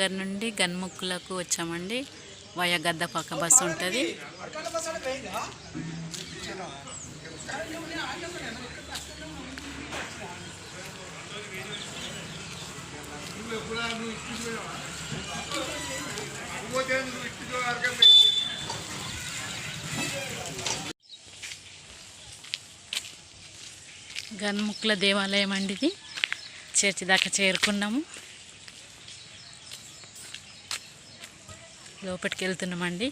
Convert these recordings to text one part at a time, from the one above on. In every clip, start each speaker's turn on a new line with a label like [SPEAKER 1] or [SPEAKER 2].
[SPEAKER 1] దగ్గర నుండి గన్ముక్కులకు వచ్చామండి. వయ గద్ద పక్క బస్సు ఉంటుంది. గన్ముక్కుల దేవాలయం అండి ఇది. చర్చి దాకా చేరుకున్నాము. లోపలికి వెళ్తున్నామండి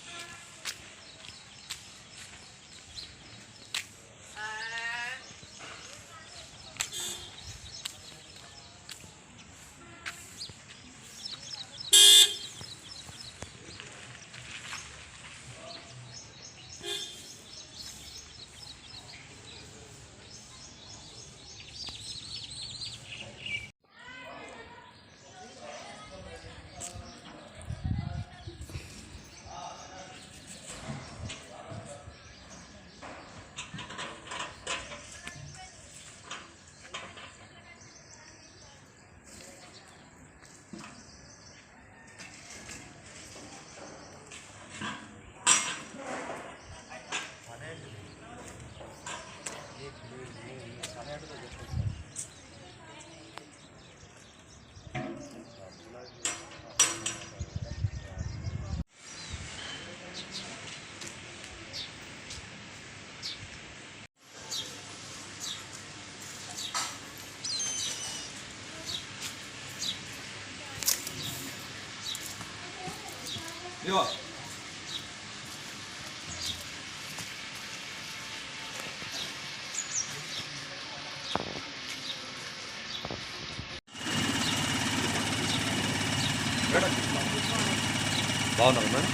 [SPEAKER 2] ఇదిగో బాగున్నారు మేడం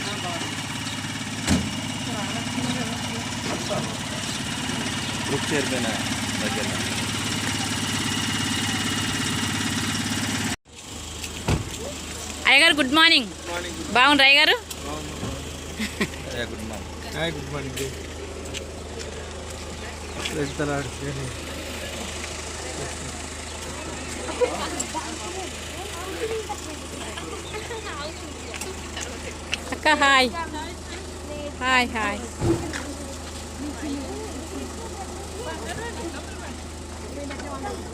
[SPEAKER 2] గ్రూప్ చైర్మన్ దగ్గర
[SPEAKER 1] అయ్యగారు good morning బాగుండ్రు
[SPEAKER 2] good
[SPEAKER 3] morning hi good morning
[SPEAKER 1] అక్క hi. Hi
[SPEAKER 4] hi. Thank you.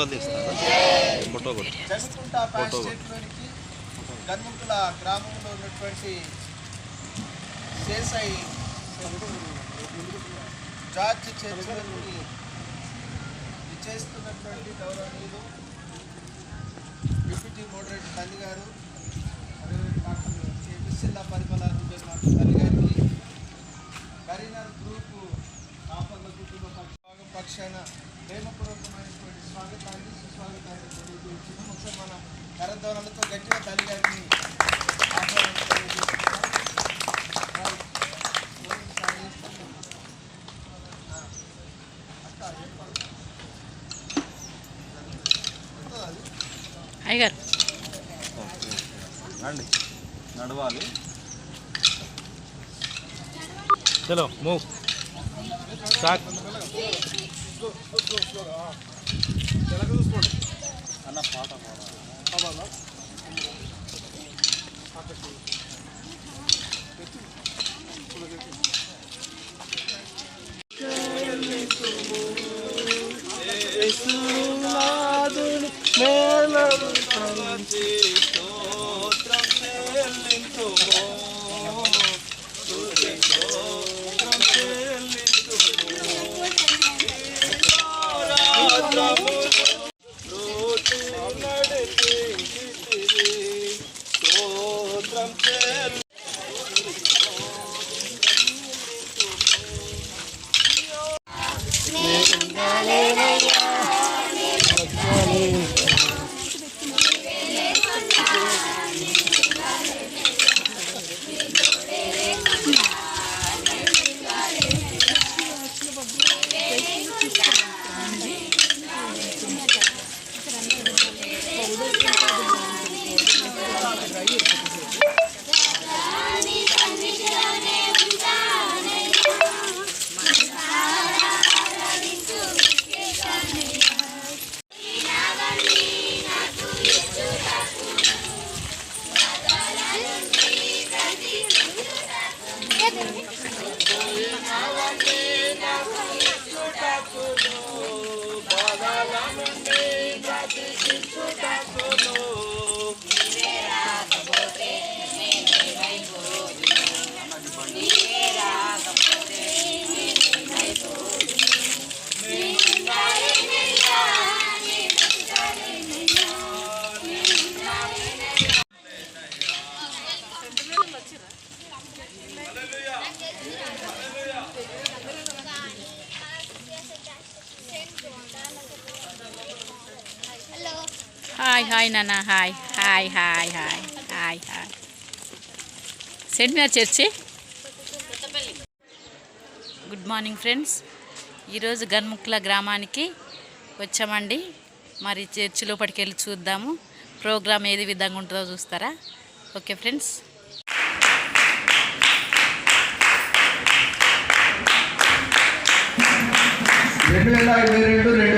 [SPEAKER 3] పేరు రాయాలి వీళ్ళ పేరు రాయాలి.
[SPEAKER 2] ఫోటో తీస్తారా ఫోటో ఫోటో.
[SPEAKER 5] గన్ముక్కుల గ్రామంలో ఉన్నటువంటి సేసై జార్జ్ చర్చిలోనికి విచ్చేస్తున్నటువంటి గౌరవనీయులు డిప్యూటీ మోడరేటర్ తల్లి గారు పరిమళ రూపేశ్వర తల్లి గారికి కరీనర్ గ్రూప్ ఆపద కుటుంబ పక్ష- పక్షాన ప్రేమపూర్వకమైనటువంటి స్వాగతాన్ని సుస్వాగతాన్ని తెలియజేస్తున్నాం ఒకసారి మన కరద్వారాలతో గట్టిగా తల్లి గారిని
[SPEAKER 2] రండి నడవాలి
[SPEAKER 3] చలో మూవ్ వెనక చూసుకోండి
[SPEAKER 2] అన్న పాట పాడాలా మేళ
[SPEAKER 1] హాయ్ హాయ్ నాన్న hi hi hi hi hi hi cent మీద చర్చి గుడ్ మార్నింగ్ ఫ్రెండ్స్ ఈరోజు గన్ముక్ల గ్రామానికి వచ్చామండి. మరి చర్చి లోపలికి వెళ్ళి చూద్దాము. ప్రోగ్రామ్ ఏది విధంగా ఉంటుందో చూస్తారా? ఓకే ఫ్రెండ్స్
[SPEAKER 4] రెండు వేల ఇరవై రెండు రెండు